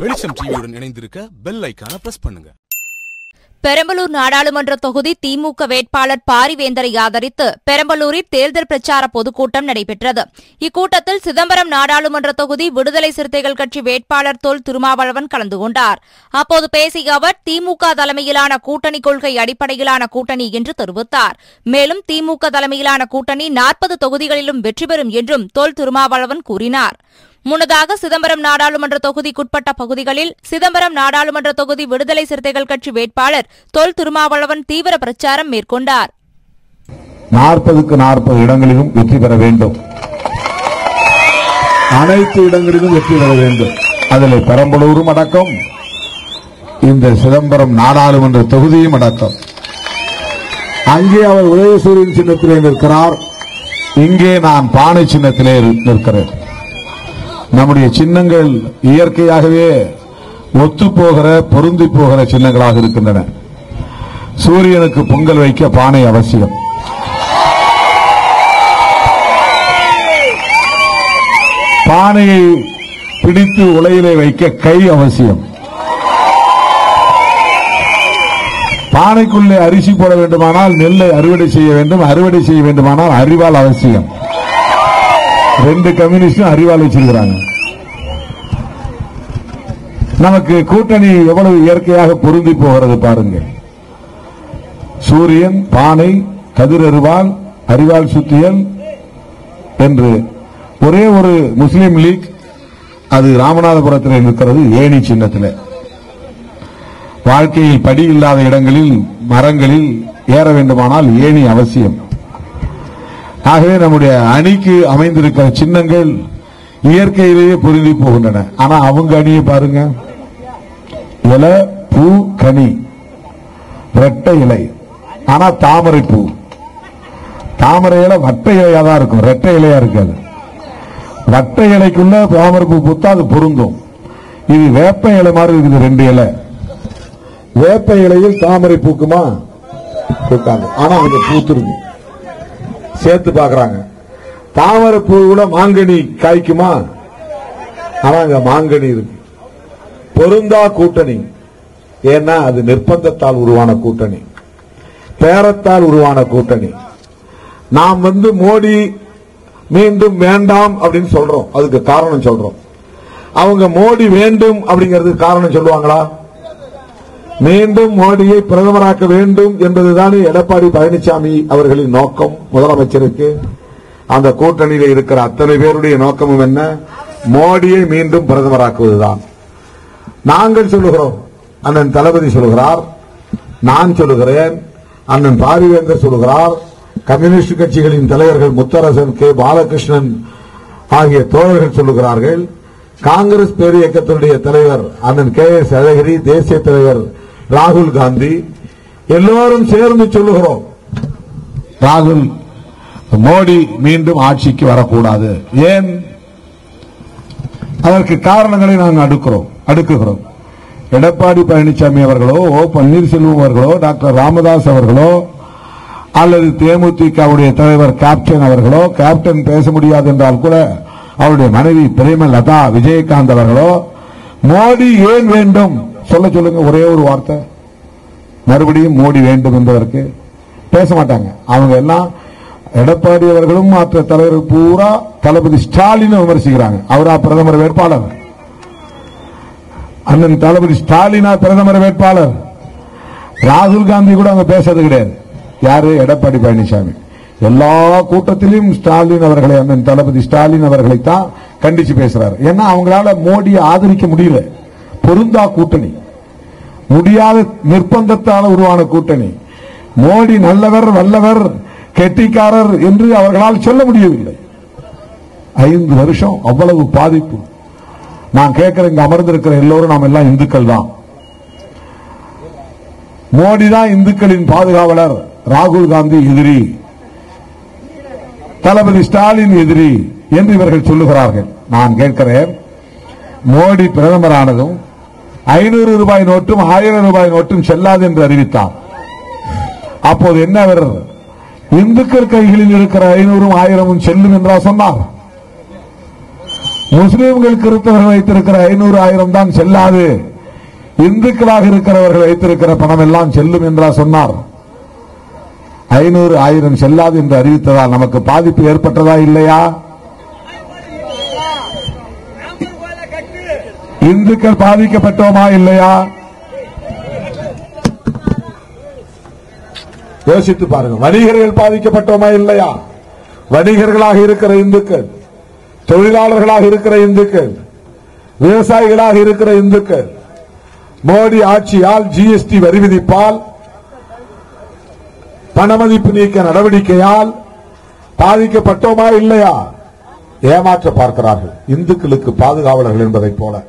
வெளிச்சம் டிவியுடன் இணைந்திருக்க பெல் ஐக்கான பிரஸ் பண்ணுங்க. பெரம்பலூர் நாடாளுமன்ற தொகுதி திமுக வேட்பாளர் பாரிவேந்தரை ஆதரித்து பெரம்பலூரில் தேர்தல் பிரச்சார பொதுக்கூட்டம் நடைபெற்றது. இக்கூட்டத்தில் சிதம்பரம் நாடாளுமன்ற தொகுதி விடுதலை சிறுத்தைகள் கட்சி வேட்பாளர் தொல் திருமாவளவன் கலந்து கொண்டார். அப்போது பேசிய அவர் திமுக தலைமையிலான கூட்டணி கொள்கை அடிப்படையிலான கூட்டணி என்று தெரிவித்தார். மேலும் திமுக தலைமையிலான கூட்டணி நாற்பது தொகுதிகளிலும் வெற்றி பெறும் என்றும் தொல் திருமாவளவன் கூறினார். முன்னதாக சிதம்பரம் நாடாளுமன்ற தொகுதிக்குட்பட்ட பகுதிகளில் சிதம்பரம் நாடாளுமன்ற தொகுதி விடுதலை சிறுத்தைகள் கட்சி வேட்பாளர் தொல் திருமாவளவன் தீவிர பிரச்சாரம் மேற்கொண்டார். நாற்பதுக்கு நாற்பது இடங்களிலும் வெற்றி பெற வேண்டும். அனைத்து இடங்களிலும் வெற்றி பெற வேண்டும். அதில் பெரம்பலூரும் அடக்கம். இந்த சிதம்பரம் நாடாளுமன்ற தொகுதியும் அடக்கம். அங்கே அவர் உதயசூரியன் சின்னத்திலே நிற்கிறார். இங்கே நான் பானை சின்னத்திலே நிற்கிறேன். நம்முடைய சின்னங்கள் இயற்கையாகவே ஒத்துப்போகிற பொருந்தி போகிற சின்னங்களாக இருக்கின்றன. சூரியனுக்கு பொங்கல் வைக்க பானை அவசியம். பானையை பிடித்து உலையிலே வைக்க கை அவசியம். பானைக்குள்ளே அரிசி போட வேண்டுமானால் நெல்லை அறுவடை செய்ய வேண்டும் அறுவடை செய்ய வேண்டுமானால் அறிவால் அவசியம். ரெண்டு கம்யூனிஸ்டும் அறிவால் வச்சிருக்கிறாங்க. நமக்கு கூட்டணி எவ்வளவு இயற்கையாக பொருந்தி போகிறது பாருங்க. சூரியன் பானை கதிர் அறிவால் அறிவால் சுத்தியல் என்று ஒரே ஒரு முஸ்லீம் லீக் அது ராமநாதபுரத்தில் இருக்கிறது ஏணி சின்னத்தில். வாழ்க்கையில் படி இல்லாத இடங்களில் மரங்களில் ஏற வேண்டுமானால் ஏணி அவசியம். ஆகவே நம்முடைய அணிக்கு அமைந்திருக்கிற சின்னங்கள் இயற்கையிலேயே பொருந்தி போகின்றன. ஆனா அவங்க அணியை பாருங்க. இலை பூ கனி ரெட்டை இலை. ஆனா தாமரை பூ. தாமரை இலை வட்ட இலையா தான் இருக்கும். ரெட்டை இலையா இருக்காது. வட்ட இலைக்குள்ள தாமரை பூ பூத்தா அது பொருந்தும். இது வேப்ப இலை மாதிரி இருக்குது ரெண்டு இலை. வேப்ப இலையில் தாமரை பூக்குமா? பூக்காது. ஆனா அது பூத்துருக்கு சேர்த்து பாக்குறாங்க தாமரை கூட மாங்கனி காய்க்குமா? ஆனா அங்க மாங்கனி இருக்கு. பொருந்தா கூட்டணி. ஏன்னா அது நிர்பந்தத்தால் உருவான கூட்டணி. பேரத்தால் உருவான கூட்டணி. நாம் வந்து மோடி மீண்டும் வேண்டாம் அப்படின்னு சொல்றோம். அதுக்கு காரணம் சொல்றோம். அவங்க மோடி வேண்டும் அப்படிங்கிறதுக்கு காரணம் சொல்லுவாங்களா? மீண்டும் மோடியை பிரதமராக்க வேண்டும் என்பதுதானே எடப்பாடி பழனிசாமி அவர்களின் நோக்கம்? முதலமைச்சருக்கு அந்த கூட்டணியில் இருக்கிற அத்தனை பேருடைய நோக்கமும் என்ன? மோடியை மீண்டும் பிரதமராக்குவதுதான். நாங்கள் சொல்லுகிறோம் அண்ணன் தளபதி சொல்லுகிறார் நான் சொல்லுகிறேன் அண்ணன் பாரிவேந்தர் சொல்லுகிறார் கம்யூனிஸ்ட் கட்சிகளின் தலைவர்கள் முத்தரசன் கே. பாலகிருஷ்ணன் ஆகிய தோழர்கள் சொல்லுகிறார்கள். காங்கிரஸ் பேரியக்கத்தினுடைய தலைவர் அண்ணன் கே. எஸ். அழகிரி தேசிய தலைவர் ராகுல் காந்தி. எல்லோரும் சேர்ந்து சொல்லுகிறோம். ராகுல் மோடி மீண்டும் ஆட்சிக்கு வரக்கூடாது. ஏன்? அதற்கு காரணங்களை நாங்கள் அடுக்கிறோம் அடுக்குகிறோம். எடப்பாடி பழனிசாமி அவர்களோ ஓ பன்னீர்செல்வம் அவர்களோ டாக்டர் ராமதாஸ் அவர்களோ அல்லது தேமுதிகவுடைய தலைவர் கேப்டன் அவர்களோ கேப்டன் பேச முடியாது என்றால் கூட அவருடைய மனைவி பிரேமலதா விஜயகாந்த் அவர்களோ மோடி ஏன் வேண்டும்? சொல்ல சொல்லுங்க ஒரே ஒரு வார்த்தை. மறுபடியும் மோடி வேண்டும் என்பதற்கு பேச மாட்டாங்க. அவங்க எல்லாம் எடப்பாடி அவர்களும் மற்ற தலைவர் பூரா தளபதி ஸ்டாலினை விமர்சிக்கிறாங்க. அவரா பிரதமர் வேட்பாளர்? அண்ணன் தளபதி ஸ்டாலினா பிரதமர் வேட்பாளர்? ராகுல் காந்தி கூட அங்க பேசுறது கிடையாது. யாரு? எடப்பாடி பழனிசாமி. எல்லா கூட்டத்திலும் ஸ்டாலின் அவர்களை அண்ணன் தளபதி ஸ்டாலின் அவர்களை தான் கண்டிச்சு பேசுறாரு. ஏன்னா அவங்களால மோடியை ஆதரிக்க முடியல. பொருந்தா கூட்டணி. முடியாத நிர்பந்தத்தால் உருவான கூட்டணி. மோடி நல்லவர் வல்லவர் கெட்டிக்காரர் என்று அவர்களால் சொல்ல முடியவில்லை. ஐந்து வருஷம் அவ்வளவு பாதிப்பு. நான் கேட்கிற இங்க அமர்ந்திருக்கிற எல்லோரும் நாம் எல்லாம் இந்துக்கள் தான். மோடி தான் இந்துக்களின் பாதுகாவலர் ராகுல் காந்தி எதிரி தளபதி ஸ்டாலின் எதிரி என்று இவர்கள் சொல்லுகிறார்கள். நான் கேட்கிறேன் மோடி பிரதமரானதும் ஐநூறு ரூபாய் நோட்டும் ஆயிரம் ரூபாய் நோட்டும் செல்லாது என்று அறிவித்தார். அப்போது என்ன அவர்? இந்துக்கள் கைகளில் இருக்கிற ஐநூறும் ஆயிரமும் செல்லும் என்றா சொன்னார். முஸ்லிம்கள் கிறிஸ்தவர்கள் வைத்திருக்கிற ஐநூறு ஆயிரம் தான் செல்லாது. இந்துக்களாக இருக்கிறவர்கள் வைத்திருக்கிற பணம் எல்லாம் செல்லும் என்றா சொன்னார். ஐநூறு ஆயிரம் செல்லாது என்று அறிவித்ததால் நமக்கு பாதிப்பு ஏற்பட்டதா இல்லையா? இந்துக்கள் பாதிக்கப்பட்டோமா இல்லையா? யோசித்து பாருங்க. வணிகர்கள் பாதிக்கப்பட்டோமா இல்லையா? வணிகர்களாக இருக்கிற இந்துக்கள் தொழிலாளர்களாக இருக்கிற இந்துக்கள் விவசாயிகளாக இருக்கிற இந்துக்கள் மோடி ஆட்சியால் ஜிஎஸ்டி வரி விதிப்பால் பணமதிப்பு நீக்க நடவடிக்கையால் பாதிக்கப்பட்டோமா இல்லையா? ஏமாற்ற பார்க்கிறார்கள். இந்துக்களுக்கு பாதுகாவலர்கள் என்பதைப் போல.